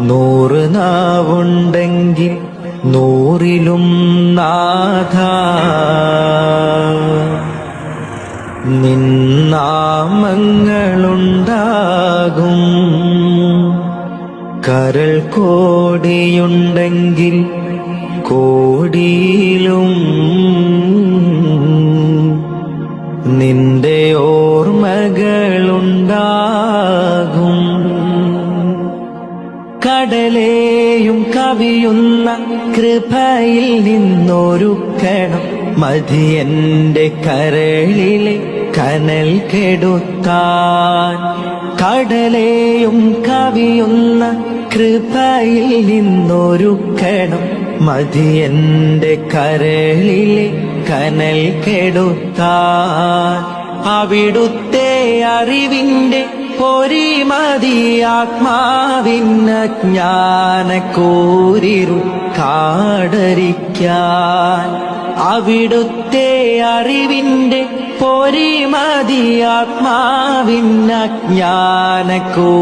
നൂറ് നാവുണ്ടെങ്കിൽ നൂറിലും നാഥ. നിന്നാമങ്ങളുണ്ടാകും കരൾ കോടിയുണ്ടെങ്കിൽ കോടിയിലും. നിന്റെ കടലേയും കവിയുന്ന കൃപയിൽ നിന്നൊരുക്കണം. മതി എന്റെ കരളിലെ കനൽ കെടുത്താൻ. കടലേയും കവിയുന്ന കൃപയിൽ നിന്നൊരുക്കണം. മതി എന്റെ കരളിലെ കനൽ കെടുത്താൻ. അവിടുത്തെ അറിവിന്റെ പൊരിമതി കോരിരു കാടരിക്കാൻ. അവിടുത്തെ അറിവിന്റെ പൊരിമതി ആത്മാവിനജ്ഞാനക്കൂ